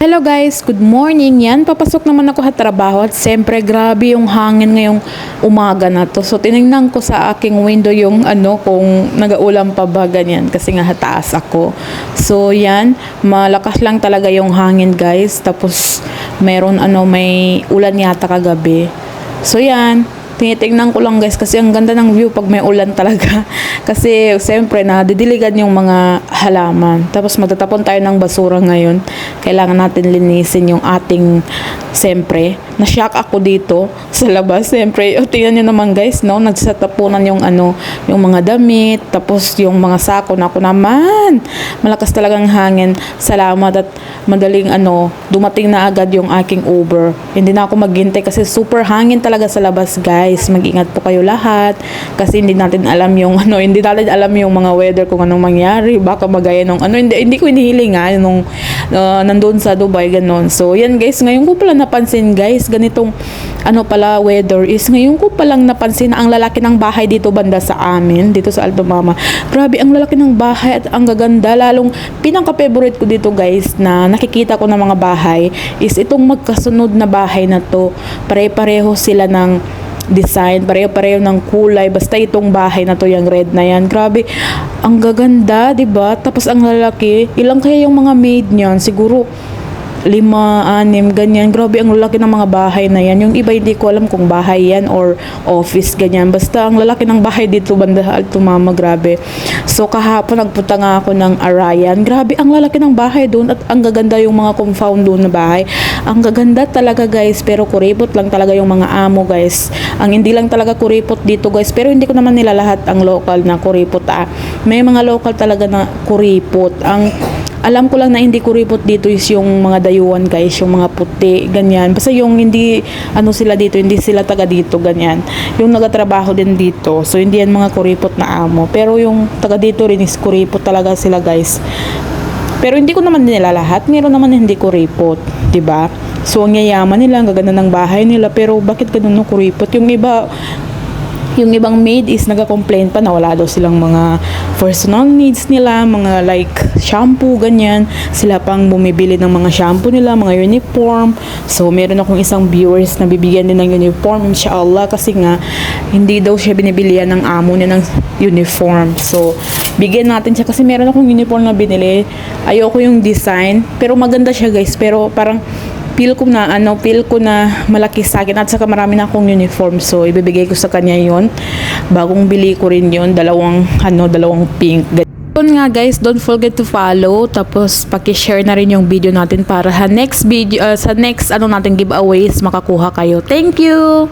Hello guys, good morning. Yan, papasok naman ako sa trabaho at siyempre grabe yung hangin ngayong umaga na to. So tinignan ko sa aking window yung ano kung nagaulam pa ba ganyan kasi nga taas ako. So yan, malakas lang talaga yung hangin guys. Tapos meron ano may ulan yata kagabi. So yan, tinitingnan ko lang guys kasi ang ganda ng view pag may ulan talaga. kasi siyempre nadidiligan yung mga halaman. Tapos magtatapon tayo ng basura ngayon. Kailangan natin linisin yung ating siyempre. Na-shock ako dito sa labas. Siyempre, o, tingnan nyo naman guys, no? Nagsatapunan yung ano, yung mga damit, tapos yung mga sako na ako naman. Malakas talagang hangin. Salamat at madaling ano, dumating na agad yung aking Uber. Hindi na ako maghintay kasi super hangin talaga sa labas guys. Mag-ingat po kayo lahat kasi hindi natin alam yung ano, hindi natin alam yung mga weather kung anong mangyari. Baka magaya nung ano, hindi, hindi ko inihiling ha, nung uh, nandun sa Dubai, ganon. So, yan guys, ngayon ko pala napansin guys, ganitong ano pala weather is ngayon ko palang napansin na ang lalaki ng bahay dito banda sa amin, dito sa Alto Mama. Grabe, ang lalaki ng bahay at ang gaganda. Lalong pinaka-favorite ko dito guys na nakikita ko ng mga bahay is itong magkasunod na bahay na to. Pare-pareho sila ng design, pareho-pareho ng kulay. Basta itong bahay na to, yung red na yan. Grabe, ang gaganda, 'di ba? Tapos ang lalaki, ilang kaya yung mga maid niyan? Siguro lima, anim, ganyan. Grabe, ang lalaki ng mga bahay na yan. Yung iba hindi ko alam kung bahay yan or office, ganyan. Basta ang lalaki ng bahay dito, banda Alto Mama, grabe. So, kahapon nagpunta nga ako ng Arayan. Grabe, ang lalaki ng bahay doon at ang gaganda yung mga compound doon na bahay. Ang gaganda talaga, guys. Pero kuripot lang talaga yung mga amo, guys. Ang hindi lang talaga kuripot dito, guys. Pero hindi ko naman nila lahat ang local na kuripot, ah. May mga local talaga na kuripot. Ang alam ko lang na hindi kuripot dito is yung mga dayuhan guys, yung mga puti, ganyan. Basta yung hindi, ano sila dito, hindi sila taga dito, ganyan. Yung nagatrabaho din dito. So, hindi yan mga kuripot na amo. Pero yung taga dito rin is kuripot talaga sila guys. Pero hindi ko naman nila lahat. Meron naman na hindi kuripot, 'di ba? So, ang yayaman nila, ang gaganda ng bahay nila. Pero bakit ganun no kuripot? Yung iba, yung ibang maid is nagka-complain pa na wala daw silang mga personal needs nila, mga like shampoo, ganyan. Sila pang bumibili ng mga shampoo nila, mga uniform. So, meron akong isang viewers na bibigyan din ng uniform, inshallah, kasi nga, hindi daw siya binibilihan ng amo niya ng uniform. So, bigyan natin siya kasi meron akong uniform na binili. Ayoko yung design, pero maganda siya guys, pero parang feel ko na ano, feel ko na malaki sa akin at saka marami na akong uniform. So ibibigay ko sa kanya yon bagong bili ko rin yon dalawang ano, dalawang pink. Yun nga guys, don't forget to follow. Tapos paki-share na rin yung video natin para sa next video uh, sa next ano natin giveaways makakuha kayo. Thank you.